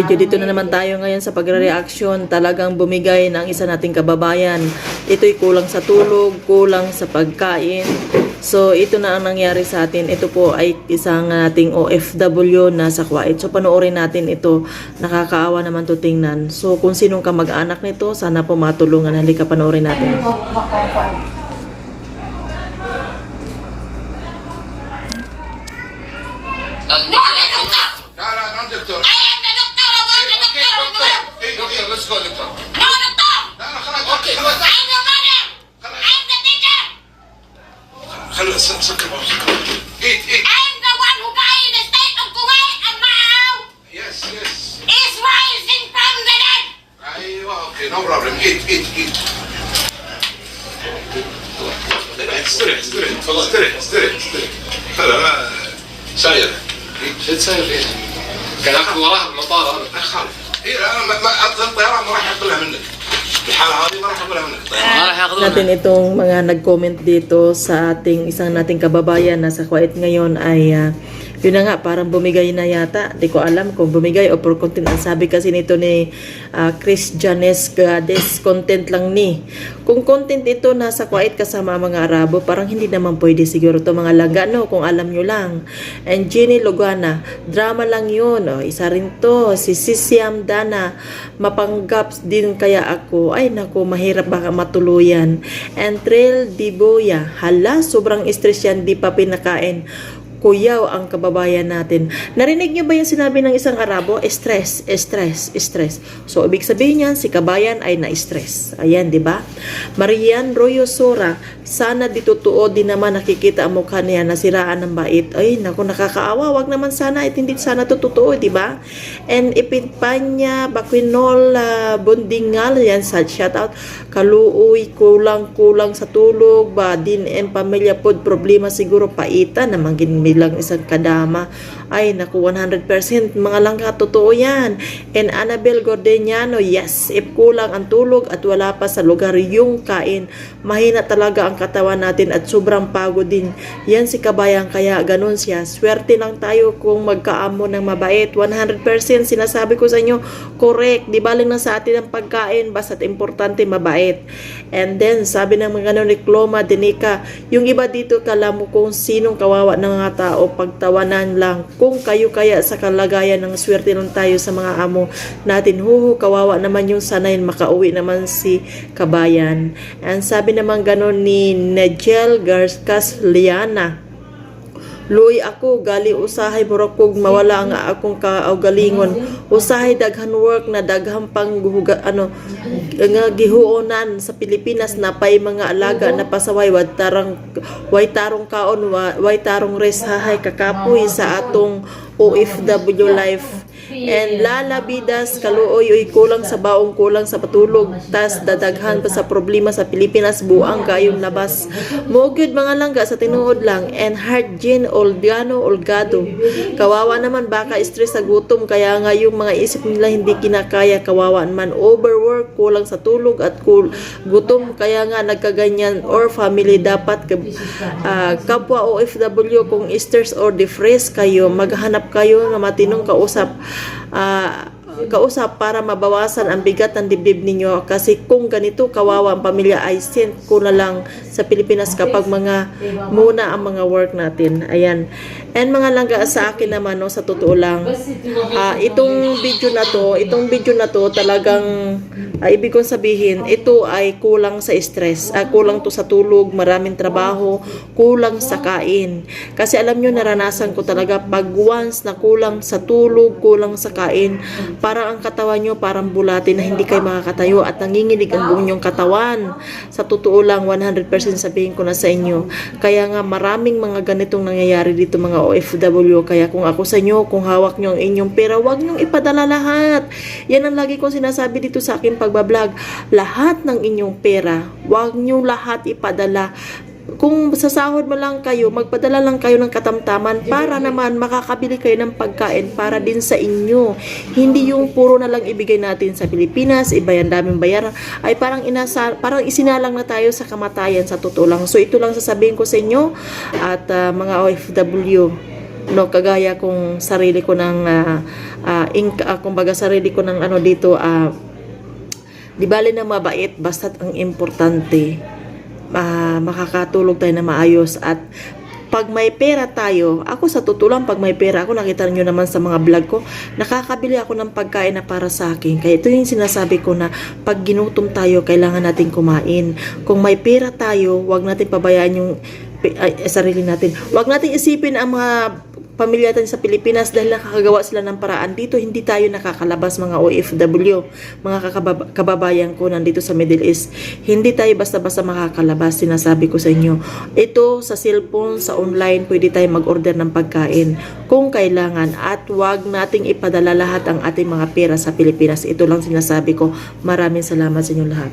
Video dito na naman tayo ngayon sa pagre-reaction. Talagang bumigay ng isa nating kababayan. Ito'y kulang sa tulog, kulang sa pagkain. So, ito na ang nangyari sa atin. Ito po ay isang nating OFW na sa Kuwait. So, panoorin natin ito. Nakakaawa naman to tingnan. So, kung sinong ka mag-anak nito, sana po matulungan. Halika, panoorin natin. لا هو سكر سكر ايت ايت إيه؟ I'm the one who buy the state أيوة، إيه، إيه، استريح استريح استريح استريح استريح. هذا ما ساير شو تساير فيه؟ كان أخذ وراها المطار هذا ما يخالف اي انا ما ما اصلا الطيران ما راح ياخذها منك الحاله هذه ما راح ياخذها منك الطيران ما راح ياخذونها natin itong mga nag-comment dito sa ating isang nating kababayan na sa Kuwait ngayon ay ah, yun na nga parang bumigay na yata. Di ko alam kung bumigay o for content. Ang sabi kasi nito ni ah, Chris Janes Gades content lang ni. Kung content ito nasa Kuwait kasama mga Arabo parang hindi naman pwede siguro to mga langga no? Kung alam nyo lang. And Jenny Logana drama lang yun o, isa rin to. Si Sisiam Dana mapanggap din kaya ako. Ay naku mahirap baka matuluyan. And Trail Diboya hala sobrang stress yan di pa pinakain kuyaw ang kababayan natin. Narinig niyo ba yung sinabi ng isang Arabo? Stress, stress, stress. So, ibig sabihin niyan, si kabayan ay na-stress. Ayan, di ba? Marian Royo Sora, sana dito tuo din naman nakikita ang mukha niya nasiraan ng bait. Ay, naku, nakakaawa. Wag naman sana, at hindi sana to totoo, di ba? And ipinpanya, Baquinol, uh, Bundingal, yan, sad shout out. Kaluoy, kulang-kulang sa tulog, ba, din and pamilya pod, problema siguro paita, naman bilang isang kadama. Ay, naku, 100% mga langka, totoo yan. And Annabel Gordeniano, yes, if kulang ang tulog at wala pa sa lugar yung kain, mahina talaga ang katawan natin at sobrang pagod din. Yan si kabayan, kaya ganun siya. Swerte lang tayo kung magkaamo ng mabait. 100% sinasabi ko sa inyo, correct. Di baling na sa atin ang pagkain, basta't importante mabait. And then, sabi ng mga ganun ni Cloma Denica, yung iba dito kala mo kung sinong kawawa ng mga tao, pagtawanan lang. Kung kayo kaya sa kalagayan ng swerte lang tayo sa mga amo natin, huhu, kawawa naman yung sanayin, makauwi naman si kabayan. And sabi naman ganun ni Negel Garcas Liana, Luoy ako, gali usahay murakog mawala nga akong kaugalingon. Usahay daghan work na daghang pang guhuga, ano, nga gihuonan sa Pilipinas na pay mga alaga na pasaway. Wad tarang way tarong kaon wa- way tarong res hahay kakapoy sa atong OFW life and lalabidas kaluoy uy kulang sa baong kulang sa patulog. Tas dadaghan pa sa problema sa Pilipinas buang kayong labas. Mo gyud mga langga sa tinuod lang and hard gin Olgano Olgado. Kawawa naman baka stress sa gutom. Kaya nga yung mga isip nila hindi kinakaya kawawa naman. Overwork kulang sa tulog at kul gutom. Kaya nga nagkaganyan or family dapat ah, kapwa OFW kung stress or depressed kayo maghanap kayo na matinong kausap ah, kausap para mabawasan ang bigat ng dibdib ninyo. Kasi kung ganito kawawa ang pamilya ay send ko na lang sa Pilipinas kapag mga muna ang mga work natin. Ayan. And mga langga sa akin naman no sa totoo lang ah, itong video na to itong video na to talagang ah, ibig kong sabihin ito ay kulang sa stress ah, kulang to sa tulog maraming trabaho kulang sa kain. Kasi alam nyo naranasan ko talaga pag once na kulang sa tulog kulang sa kain parang ang katawan nyo parang bulati na hindi kayo makakatayo at nanginginig ang buong nyong katawan. Sa totoo lang 100% sabihin ko na sa inyo. Kaya nga maraming mga ganitong nangyayari dito mga OFW kaya kung ako sa inyo kung hawak nyo ang inyong pera wag nyong ipadala lahat. Yan ang lagi kong sinasabi dito sa akin pagbablog. Lahat ng inyong pera wag nyo lahat ipadala kung sasahod mo lang kayo, magpadala lang kayo ng katamtaman para naman makakabili kayo ng pagkain para din sa inyo. Hindi yung puro na lang ibigay natin sa Pilipinas, iba yan daming bayaran, ay parang inasa, parang isinalang na tayo sa kamatayan sa totoo. So ito lang sasabihin ko sa inyo at ah, mga OFW no kagaya kung sarili ko ng ah, ah, ink, ah, kumbaga sarili ko ng ano dito, ah, di bali na mabait, basta't ang importante, ah, makakatulog tayo na maayos at pag may pera tayo, ako sa tutulang pag may pera ako, nakita niyo naman sa mga vlog ko, nakakabili ako ng pagkain na para sa akin. Kaya ito yung sinasabi ko na pag ginutom tayo, kailangan natin kumain. Kung may pera tayo, wag natin pabayaan yung ay, sarili natin. Wag natin isipin ang mga pamilya natin sa Pilipinas dahil nakakagawa sila ng paraan. Dito hindi tayo nakakalabas mga OFW, mga kababayan ko nandito sa Middle East. Hindi tayo basta-basta makakalabas, sinasabi ko sa inyo. Ito sa cellphone, sa online, pwede tayo mag-order ng pagkain kung kailangan at wag nating ipadala lahat ang ating mga pera sa Pilipinas. Ito lang sinasabi ko. Maraming salamat sa inyo lahat.